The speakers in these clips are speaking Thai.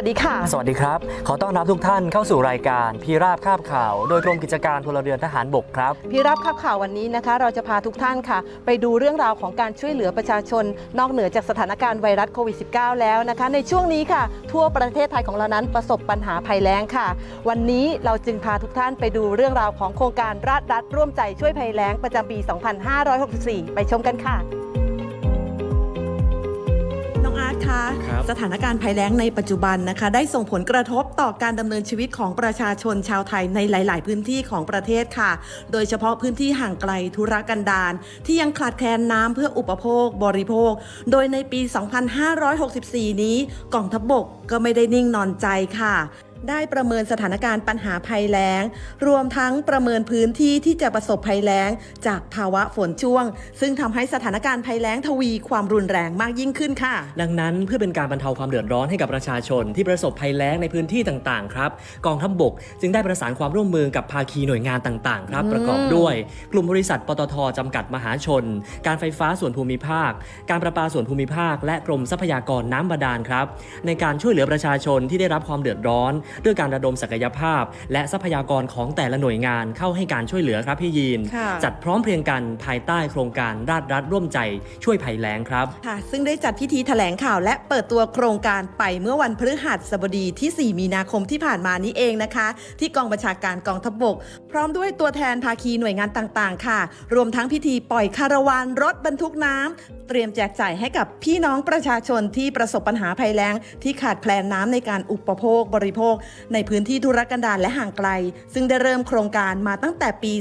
วัสดีค่ะ สวัสดีครับ ขอต้อนรับทุกท่านเข้าสู่รายการพีราบคาบข่าว โดยกรมกิจการพลเรือนทหารบกครับพี่รับข่าวข่าววันนี้นะคะ เราจะพาทุกท่านค่ะ ไปดูเรื่องราวของการช่วยเหลือประชาชน นอกเหนือจากสถานการณ์ไวรัสโควิด -19 แล้วนะคะ ในช่วงนี้ค่ะ ทั่วประเทศไทยของเรานั้นประสบปัญหาภัยแล้งค่ะ วันนี้เราจึงพาทุกท่านไปดูเรื่องราวของโครงการราชรัฐร่วมใจช่วยภัยแล้งประจำปี 2564 ไปชมกันค่ะ คะครับสถานการณ์ภัยแล้งในปัจจุบันนะคะ ได้ส่งผลกระทบต่อการดำเนินชีวิตของประชาชนชาวไทยในหลาย ๆ พื้นที่ของประเทศค่ะ โดยเฉพาะพื้นที่ห่างไกลธุรกันดารที่ยังขาดแคลนน้ำเพื่ออุปโภค บริโภค โดยในปี 2564 นี้กองทัพบกก็ไม่ได้นิ่งนอนใจค่ะ ได้ประเมินสถานการณ์ปัญหาภัยแล้ง รวมทั้งประเมินพื้นที่ที่จะประสบภัยแล้ง จากภาวะฝนช่วง ซึ่งทำให้สถานการณ์ภัยแล้งทวีความรุนแรงมากยิ่งขึ้นค่ะ ดังนั้นเพื่อเป็นการบรรเทาความเดือดร้อนให้กับประชาชนที่ประสบภัยแล้งในพื้นที่ต่างๆครับกองทัพบบก จึงได้ประสานความร่วมมือกับภาคีหน่วยงานต่างๆ ครับอืมประกอบด้วย กลุ่มบริษัทปตทจำกัดมหาชน การไฟฟ้าส่วนภูมิภาค การประปาส่วนภูมิภาค และกรมทรัพยากรน้ำบาดาลครับในการช่วยเหลือประชาชนที่ได้รับความเดือดร้อนด้วยการระดมศักยภาพ และทรัพยากรของแต่ละหน่วยงานเข้าให้การช่วยเหลือครับพี่ยีนค่ะจัดพร้อมเพรียงกันภายใต้โครงการราชรัฐร่วมใจช่วยภัยแล้งครับค่ะซึ่งได้จัดพิธีแถลงข่าวและเปิดตัวโครงการไปเมื่อวันพฤหัสบดีที่ 4 มีนาคมที่ผ่านมานี้เองนะคะ ที่กองบัญชาการกองทัพบกพร้อมด้วยตัวแทนภาคีหน่วยงานต่างๆ ค่ะ รวมทั้งพิธีปล่อยคาราวานรถบรรทุกน้ำเตรียมแจกจ่ายให้กับพี่น้องประชาชนที่ประสบปัญหาภัยแล้ง ที่ขาดแคลนน้ำในการอุปโภคบริโภคในพื้นที่ธุรกันดารและห่างไกล ซึ่งได้เริ่มโครงการมาตั้งแต่ปี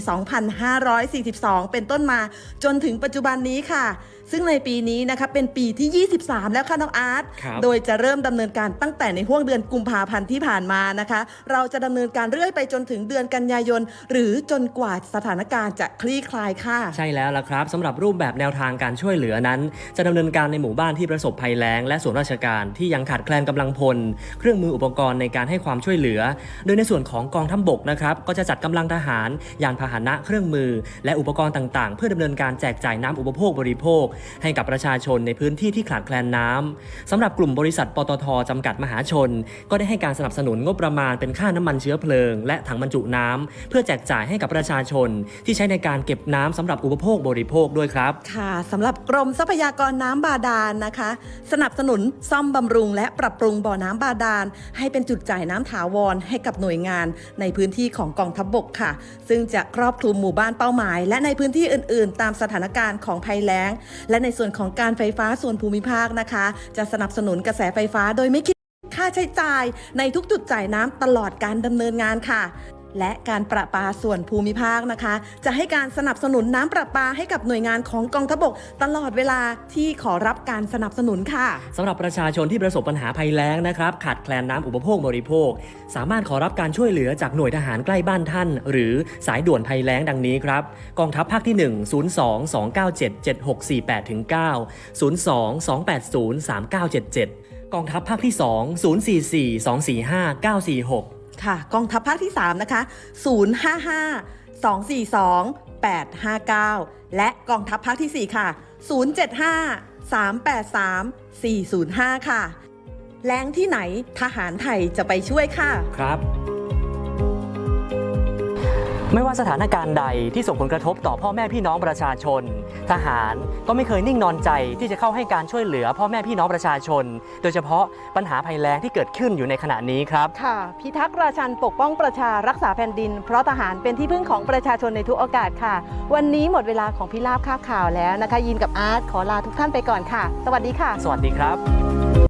2542 เป็นต้นมาจนถึงปัจจุบันนี้ค่ะ ซึ่งในปีนี้นะคะเป็นปีที่ 23 แล้วค่ะน้องอาร์ตครับโดยจะเริ่มดำเนินการตั้งแต่ในห่วงเดือนกุมภาพันธ์ที่ผ่านมานะคะ เราจะดำเนินการเรื่อยไปจนถึงเดือนกันยายน หรือจนกว่าสถานการณ์จะคลี่คลายค่ะ ใช่แล้วล่ะครับสำหรับรูปแบบแนวทางการช่วยเหลือนั้น จะดำเนินการในหมู่บ้านที่ประสบภัยแล้ง และส่วนราชการที่ยังขาดแคลนกำลังพล เครื่องมืออุปกรณ์ในการให้ความช่วยเหลือ โดยในส่วนของกองทัพบกนะครับก็จะจัดกำลังทหาร ยานพาหนะเครื่องมือ และอุปกรณ์ต่างๆ เพื่อดำเนินการแจกจ่ายน้ำอุปโภคบริโภค ให้กับประชาชนในพื้นที่ที่ขาดแคลนน้ำสำหรับกลุ่มบริษัทปตทจำกัดมหาชน ก็ได้ให้การสนับสนุนงบประมาณเป็นค่าน้ำมันเชื้อเพลิง และถังบรรจุน้ำเพื่อแจกจ่ายให้กับประชาชน ที่ใช้ในการเก็บน้ำสำหรับอุปโภคบริโภคด้วยครับค่ะสำหรับกรมทรัพยากรน้ำบาดาลนะคะ สนับสนุนซ่อมบำรุง และปรับปรุงบ่อน้ำบาดาลให้เป็นจุดจ่ายน้ำถาวรให้กับหน่วยงานในพื้นที่ของกองทัพบกค่ะ ซึ่งจะครอบคลุมหมู่บ้านเป้าหมาย และในพื้นที่อื่น ๆ ตามสถานการณ์ของภัยแล้ง และในส่วนของการไฟฟ้าส่วนภูมิภาคนะคะ จะสนับสนุนกระแสไฟฟ้าโดยไม่คิดค่าใช้จ่ายในทุกจุดจ่ายน้ำตลอดการดำเนินงานค่ะ และการประปาส่วนภูมิภาคนะคะ จะให้การสนับสนุนน้ำประปาให้กับหน่วยงานของกองทพบก ตลอดเวลาที่ขอรับการสนับสนุนค่ะสำหรับประชาชนที่ประสบปัญหาภัยแล้งนะครับ ขาดแคลนน้ำอุปโภคบริโภค สามารถขอรับการช่วยเหลือจากหน่วยทหารใกล้บ้านท่าน หรือสายด่วนภัยแล้งดังนี้ครับ กองทัพภาคที่ 1 02 297 7648ถึง9 02 280 3977 กองทัพภาคที่ 2 044 245 946 ค่ะ กองทัพภาคที่ 3 นะคะ 055 242 859 และกองทัพภาคที่ 4 ค่ะ 075 383 405 ค่ะ แรงที่ไหนทหารไทยจะไปช่วยค่ะ ครับ ไม่ว่าสถานการณ์ใดที่ส่งผลกระทบต่อพ่อแม่พี่น้องประชาชน ทหารก็ไม่เคยนิ่งนอนใจที่จะเข้าให้การช่วยเหลือพ่อแม่พี่น้องประชาชน โดยเฉพาะปัญหาภัยแล้งที่เกิดขึ้นอยู่ในขณะนี้ครับ ค่ะ พิทักษ์ราชันปกป้องประชารักษาแผ่นดิน เพราะทหารเป็นที่พึ่งของประชาชนในทุกโอกาสค่ะ วันนี้หมดเวลาของพิราบคาบข่าวแล้วนะคะ ยินกับอาร์ตขอลาทุกท่านไปก่อนค่ะ สวัสดีค่ะ สวัสดีครับ